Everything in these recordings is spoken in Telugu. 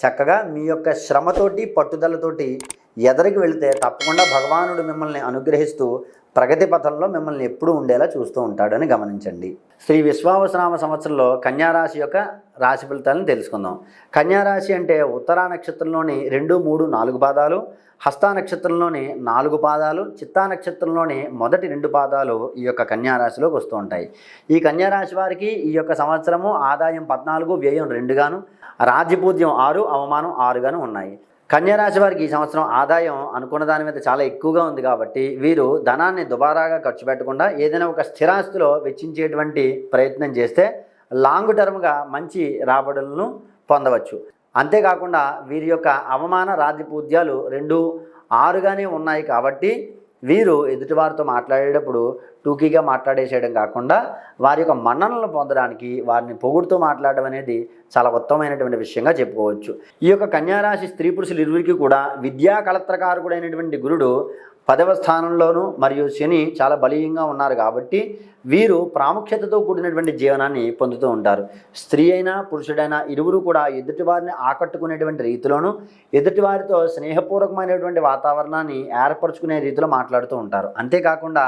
చక్కగా మీ యొక్క శ్రమతోటి పట్టుదలతోటి ఎదరికి వెళితే తప్పకుండా భగవానుడు మిమ్మల్ని అనుగ్రహిస్తూ ప్రగతి పథంలో మిమ్మల్ని ఎప్పుడూ ఉండేలా చూస్తూ ఉంటాడని గమనించండి. శ్రీ విశ్వావసనామ సంవత్సరంలో కన్యారాశి యొక్క రాశి ఫలితాలను తెలుసుకుందాం. కన్యారాశి అంటే ఉత్తరా నక్షత్రంలోని రెండు మూడు నాలుగు పాదాలు హస్తా నక్షత్రంలోని నాలుగు పాదాలు చిత్తా నక్షత్రంలోని మొదటి రెండు పాదాలు ఈ యొక్క కన్యారాశిలోకి వస్తూ ఉంటాయి. ఈ కన్యారాశి వారికి ఈ యొక్క సంవత్సరము ఆదాయం పద్నాలుగు వ్యయం రెండుగాను రాజ్యపూజ్యం ఆరు అవమానం ఆరుగాను ఉన్నాయి. కన్యారాశి వారికి ఈ సంవత్సరం ఆదాయం అనుకున్న దాని మీద చాలా ఎక్కువగా ఉంది కాబట్టి వీరు ధనాన్ని దుబారాగా ఖర్చు పెట్టకుండా ఏదైనా ఒక స్థిరాస్తిలో వెచ్చించేటువంటి ప్రయత్నం చేస్తే లాంగ్ టర్మ్గా మంచి రాబడులను పొందవచ్చు. అంతేకాకుండా వీరి యొక్క అవమాన రాజ్యపూజ్యాలు రెండు ఆరుగానే ఉన్నాయి కాబట్టి వీరు ఎదుటివారితో మాట్లాడేటప్పుడు టూకీగా మాట్లాడేసేయడం కాకుండా వారి యొక్క మన్ననలను పొందడానికి వారిని పొగుడుతూ మాట్లాడడం అనేది చాలా ఉత్తమమైనటువంటి విషయంగా చెప్పుకోవచ్చు. ఈ యొక్క కన్యారాశి స్త్రీ పురుషులు ఇరువురికి కూడా విద్యా కళత్రకారకుడైనటువంటి గురుడు పదవ స్థానంలోనూ మరియు శని చాలా బలీయంగా ఉన్నారు కాబట్టి వీరు ప్రాముఖ్యతతో కూడినటువంటి జీవనాన్ని పొందుతూ ఉంటారు. స్త్రీ అయినా పురుషుడైనా ఇరువురు కూడా ఎదుటివారిని ఆకట్టుకునేటువంటి రీతిలోనూ ఎదుటివారితో స్నేహపూర్వకమైనటువంటి వాతావరణాన్ని ఏర్పరచుకునే రీతిలో మాట్లాడుతూ ఉంటారు. అంతేకాకుండా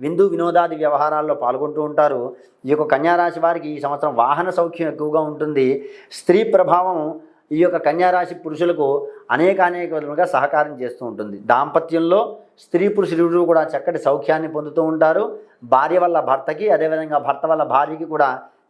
విందు వినోదాది వ్యవహారాల్లో పాల్గొంటూ ఉంటారు. ఈ యొక్క కన్యారాశి వారికి ఈ సంవత్సరం వాహన సౌఖ్యం ఎక్కువగా ఉంటుంది. స్త్రీ ప్రభావం ఈ యొక్క కన్యారాశి పురుషులకు అనేక అనేక విధములుగా సహకారం చేస్తూ ఉంటుంది. దాంపత్యంలో స్త్రీ పురుషులు కూడా చక్కటి సౌఖ్యాన్ని పొందుతూ ఉంటారు. భార్య వల్ల భర్తకి అదేవిధంగా భర్త వల్ల భార్యకి కూడా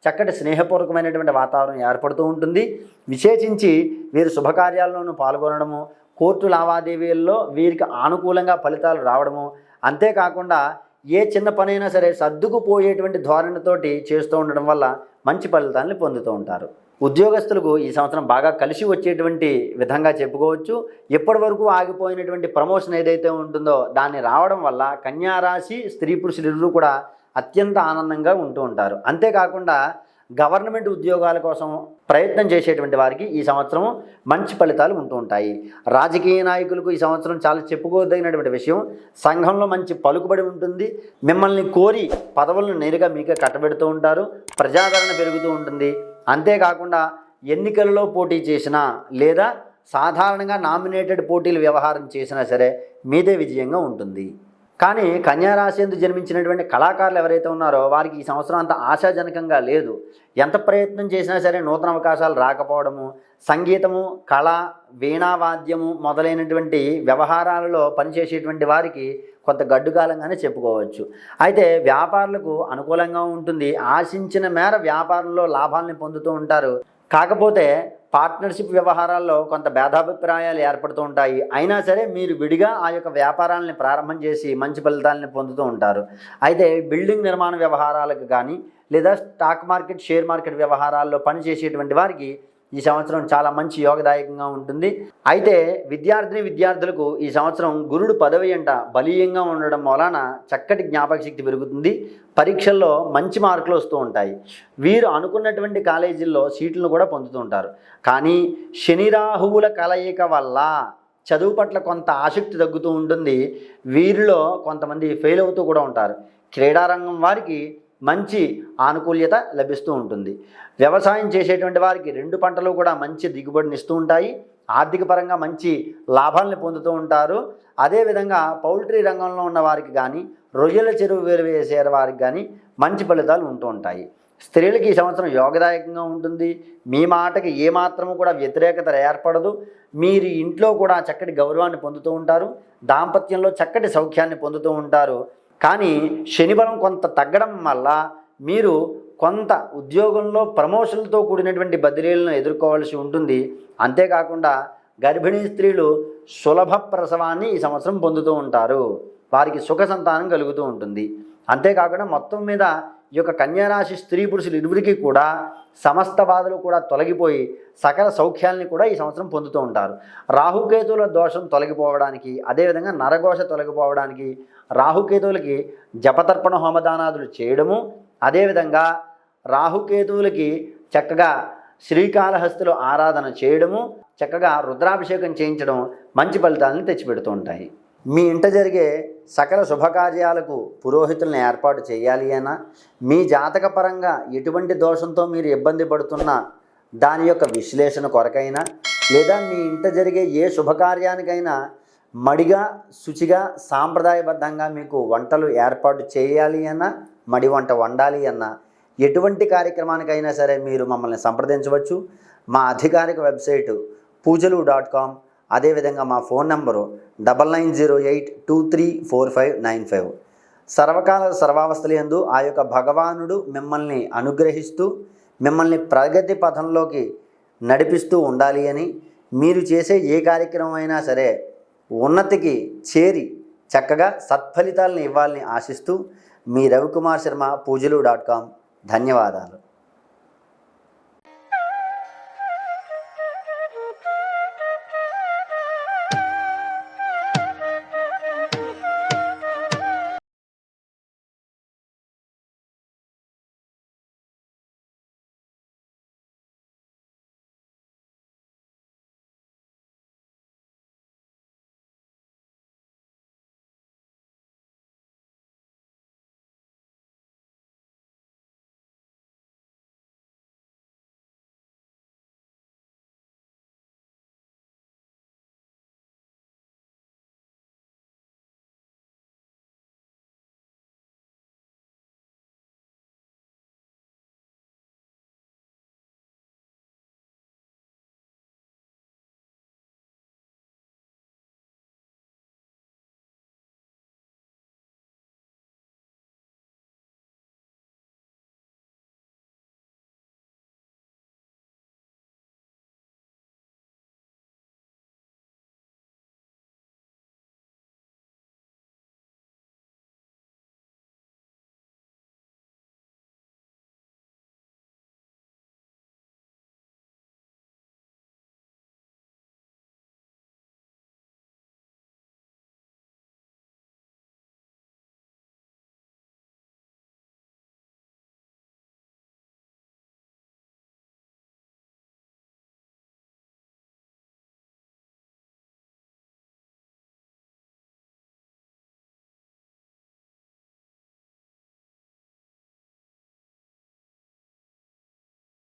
చక్కటి స్నేహపూర్వకమైనటువంటి వాతావరణం ఏర్పడుతూ ఉంటుంది. విశేషించి వీరు శుభకార్యాల్లోనూ పాల్గొనడము కోర్టు లావాదేవీల్లో వీరికి అనుకూలంగా ఫలితాలు రావడము అంతేకాకుండా ఏ చిన్న పనైనా సరే సర్దుకుపోయేటువంటి ధోరణితోటి చేస్తూ ఉండడం వల్ల మంచి ఫలితాలను పొందుతూ ఉంటారు. ఉద్యోగస్తులకు ఈ సంవత్సరం బాగా కలిసి వచ్చేటువంటి విధంగా చెప్పుకోవచ్చు. ఎప్పటి వరకు ఆగిపోయినటువంటి ప్రమోషన్ ఏదైతే ఉంటుందో దాన్ని రావడం వల్ల కన్యారాశి స్త్రీ పురుషులు ఇరువురు కూడా అత్యంత ఆనందంగా ఉంటూ ఉంటారు. అంతేకాకుండా గవర్నమెంట్ ఉద్యోగాల కోసం ప్రయత్నం చేసేటువంటి వారికి ఈ సంవత్సరం మంచి ఫలితాలు ఉంటూ ఉంటాయి. రాజకీయ నాయకులకు ఈ సంవత్సరం చాలా చెప్పుకోదగినటువంటి విషయం. సంఘంలో మంచి పలుకుబడి ఉంటుంది. మిమ్మల్ని కోరి పదవులను నేరుగా మీకే కట్టబెడుతూ ఉంటారు. ప్రజాదరణ పెరుగుతూ ఉంటుంది. అంతేకాకుండా ఎన్నికల్లో పోటీ చేసినా లేదా సాధారణంగా నామినేటెడ్ పోటీలు వ్యవహారం చేసినా సరే మీదే విజయంగా ఉంటుంది. కానీ కన్యారాశి ఎందు జన్మించినటువంటి కళాకారులు ఎవరైతే ఉన్నారో వారికి ఈ సంవత్సరం అంత ఆశాజనకంగా లేదు. ఎంత ప్రయత్నం చేసినా సరే నూతన అవకాశాలు రాకపోవడము సంగీతము కళ వీణావాద్యము మొదలైనటువంటి వ్యవహారాలలో పనిచేసేటువంటి వారికి కొంత గడ్డుకాలంగానే చెప్పుకోవచ్చు. అయితే వ్యాపారులకు అనుకూలంగా ఉంటుంది. ఆశించిన మేర వ్యాపారంలో లాభాలను పొందుతూ ఉంటారు. కాకపోతే పార్ట్నర్షిప్ వ్యవహారాల్లో కొంత భేదాభిప్రాయాలు ఏర్పడుతూ ఉంటాయి. అయినా సరే మీరు విడిగా ఆ యొక్క వ్యాపారాలని ప్రారంభం చేసి మంచి ఫలితాలని పొందుతూ ఉంటారు. అయితే బిల్డింగ్ నిర్మాణ వ్యవహారాలకు కానీ లేదా స్టాక్ మార్కెట్ షేర్ మార్కెట్ వ్యవహారాల్లో పనిచేసేటువంటి వారికి ఈ సంవత్సరం చాలా మంచి యోగదాయకంగా ఉంటుంది. అయితే విద్యార్థిని విద్యార్థులకు ఈ సంవత్సరం గురుడు పదవి అంట బలీయంగా ఉండడం వలన చక్కటి జ్ఞాపక శక్తి పెరుగుతుంది. పరీక్షల్లో మంచి మార్కులు వస్తూ ఉంటాయి. వీరు అనుకున్నటువంటి కాలేజీల్లో సీట్లను కూడా పొందుతూ ఉంటారు. కానీ శని రాహువుల కలయిక వల్ల చదువు పట్ల కొంత ఆసక్తి తగ్గుతూ ఉంటుంది. వీరిలో కొంతమంది ఫెయిల్ అవుతూ కూడా ఉంటారు. క్రీడారంగం వారికి మంచి ఆనుకూల్యత లభిస్తూ ఉంటుంది. వ్యవసాయం చేసేటువంటి వారికి రెండు పంటలు కూడా మంచి దిగుబడిని ఇస్తూ ఉంటాయి. ఆర్థిక పరంగా మంచి లాభాలను పొందుతూ ఉంటారు. అదేవిధంగా పౌల్ట్రీ రంగంలో ఉన్న వారికి కానీ రొయ్యల చెరువు వేరు వేసే వారికి కానీ మంచి ఫలితాలు ఉంటూ ఉంటాయి. స్త్రీలకి ఈ సంవత్సరం యోగదాయకంగా ఉంటుంది. మీ మాటకి ఏమాత్రము కూడా వ్యతిరేకత ఏర్పడదు. మీరు ఇంట్లో కూడా చక్కటి గౌరవాన్ని పొందుతూ ఉంటారు. దాంపత్యంలో చక్కటి సౌఖ్యాన్ని పొందుతూ ఉంటారు. కానీ శనిబలం కొంత తగ్గడం వల్ల మీరు కొంత ఉద్యోగంలో ప్రమోషన్లతో కూడినటువంటి బదిలీలను ఎదుర్కోవాల్సి ఉంటుంది. అంతేకాకుండా గర్భిణీ స్త్రీలు సులభ ప్రసవాన్ని ఈ సంవత్సరం పొందుతూ ఉంటారు. వారికి సుఖ సంతానం కలుగుతూ ఉంటుంది. అంతేకాకుండా మొత్తం మీద ఈ యొక్క కన్యారాశి స్త్రీ పురుషులు ఇరువురికి కూడా సమస్త బాధలు కూడా తొలగిపోయి సకల సౌఖ్యాలని కూడా ఈ సంవత్సరం పొందుతూ ఉంటారు. రాహుకేతువుల దోషం తొలగిపోవడానికి అదేవిధంగా నరఘోష తొలగిపోవడానికి రాహుకేతువులకి జపతర్పణ హోమదానాదులు చేయడము అదేవిధంగా రాహుకేతువులకి చక్కగా శ్రీకాళహస్తులు ఆరాధన చేయడము చక్కగా రుద్రాభిషేకం చేయించడం మంచి ఫలితాలను తెచ్చిపెడుతూ ఉంటాయి. మీ ఇంట జరిగే సకల శుభకార్యాలకు పురోహితులను ఏర్పాటు చేయాలి అయినా మీ జాతక పరంగా ఎటువంటి దోషంతో మీరు ఇబ్బంది పడుతున్నా దాని యొక్క విశ్లేషణ కొరకైనా లేదా మీ ఇంట జరిగే ఏ శుభకార్యానికైనా మడిగా శుచిగా సాంప్రదాయబద్ధంగా మీకు వంటలు ఏర్పాటు చేయాలి అన్నా మడి వంట వండాలి అన్నా ఎటువంటి కార్యక్రమానికైనా సరే మీరు మమ్మల్ని సంప్రదించవచ్చు. మా అధికారిక వెబ్సైటు పూజలు డాట్ కామ్ అదేవిధంగా మా phone number double nine zero eight two three four five nine five. సర్వకాల సర్వావస్థలందు ఆ యొక్క భగవానుడు మిమ్మల్ని అనుగ్రహిస్తూ మిమ్మల్ని ప్రగతి పథంలోకి నడిపిస్తూ ఉండాలి అని మీరు చేసే ఏ కార్యక్రమం అయినా సరే ఉన్నతికి చేరి చక్కగా సత్ఫలితాలను ఇవ్వాలని ఆశిస్తూ మీ రవికుమార్ శర్మ పూజలు డాట్ కామ్. ధన్యవాదాలు.